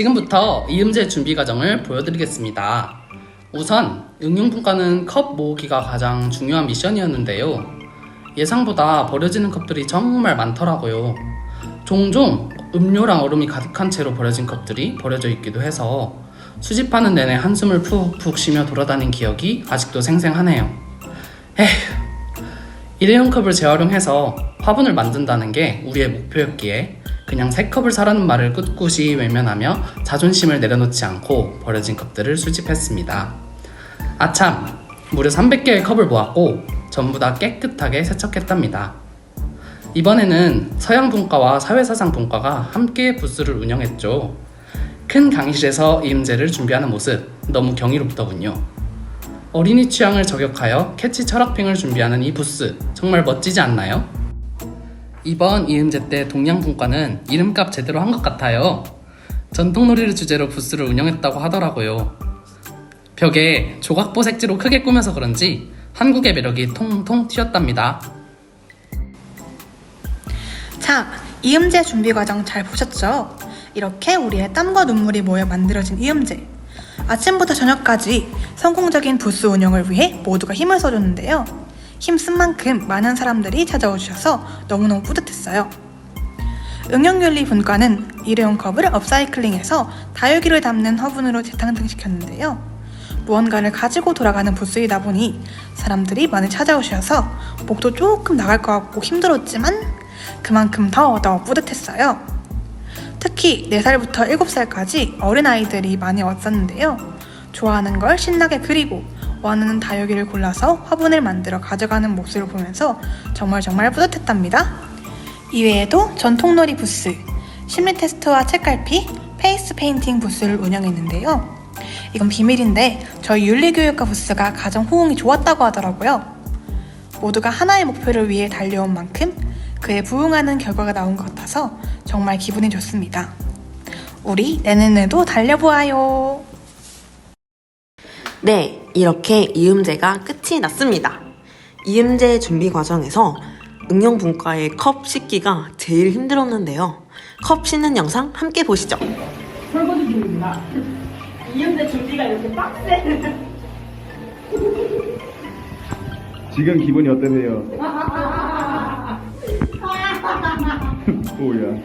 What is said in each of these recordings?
지금부터 이음제 준비 과정을 보여드리겠습니다. 우선 응용분과는 컵 모으기가 가장 중요한 미션이었는데요. 예상보다 버려지는 컵들이 정말 많더라고요. 종종 음료랑 얼음이 가득한 채로 버려진 컵들이 버려져 있기도 해서 수집하는 내내 한숨을 푹푹 쉬며 돌아다닌 기억이 아직도 생생하네요. 에휴, 일회용 컵을 재활용해서 화분을 만든다는 게 우리의 목표였기에 그냥 새 컵을 사라는 말을 꿋꿋이 외면하며 자존심을 내려놓지 않고 버려진 컵들을 수집했습니다. 아참, 무려 300개의 컵을 모았고 전부 다 깨끗하게 세척했답니다. 이번에는 서양 분과와 사회사상 분과가 함께 부스를 운영했죠. 큰 강의실에서 이음제를 준비하는 모습 너무 경이롭더군요. 어린이 취향을 저격하여 캐치 철학핑을 준비하는 이 부스 정말 멋지지 않나요? 이번 이음제 때 동양분과는 이름값 제대로 한 것 같아요. 전통놀이를 주제로 부스를 운영했다고 하더라고요. 벽에 조각보 색지로 크게 꾸며서 그런지 한국의 매력이 통통 튀었답니다. 자, 이음제 준비 과정 잘 보셨죠? 이렇게 우리의 땀과 눈물이 모여 만들어진 이음제. 아침부터 저녁까지 성공적인 부스 운영을 위해 모두가 힘을 써줬는데요. 힘쓴 만큼 많은 사람들이 찾아와 주셔서 너무너무 뿌듯했어요. 응용윤리 분과는 일회용 컵을 업사이클링해서 다육이를 담는 화분으로 재탄생시켰는데요. 무언가를 가지고 돌아가는 부스이다 보니 사람들이 많이 찾아오셔서 목도 조금 나갈 것 같고 힘들었지만 그만큼 더더 뿌듯했어요. 특히 4살부터 7살까지 어린아이들이 많이 왔었는데요. 좋아하는 걸 신나게 그리고 원하는 다육이를 골라서 화분을 만들어 가져가는 모습을 보면서 정말 정말 뿌듯했답니다. 이외에도 전통놀이 부스, 심리 테스트와 책갈피, 페이스 페인팅 부스를 운영했는데요. 이건 비밀인데 저희 윤리교육과 부스가 가장 호응이 좋았다고 하더라고요. 모두가 하나의 목표를 위해 달려온 만큼 그에 부응하는 결과가 나온 것 같아서 정말 기분이 좋습니다. 우리 내년에도 달려보아요. 네, 이렇게 이음제가 끝이 났습니다. 이음제 준비 과정에서 응용분과의 컵 씻기가 제일 힘들었는데요. 컵 씻는 영상 함께 보시죠. 설거지 중입니다. 이음새 준비가 이렇게 빡세. 지금 기분이 어떠세요?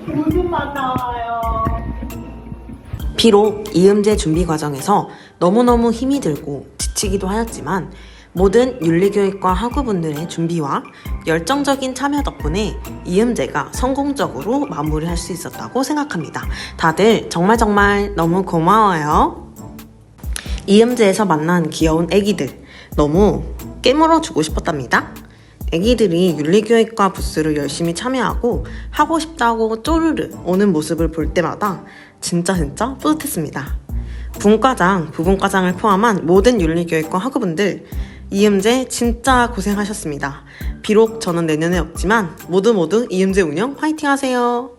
무슨 맛 나와요? 비록 이음제 준비 과정에서 너무너무 힘이 들고 지치기도 하였지만 모든 윤리교육과 학우분들의 준비와 열정적인 참여 덕분에 이음제가 성공적으로 마무리할 수 있었다고 생각합니다. 다들 정말 정말 너무 고마워요. 이음제에서 만난 귀여운 애기들 너무 깨물어 주고 싶었답니다. 애기들이 윤리교육과 부스를 열심히 참여하고 하고 싶다고 쪼르르 오는 모습을 볼 때마다 진짜 진짜 뿌듯했습니다. 분과장, 부분과장을 포함한 모든 윤리교육과 학우분들 이음제 진짜 고생하셨습니다. 비록 저는 내년에 없지만 모두 모두 이음제 운영 화이팅 하세요.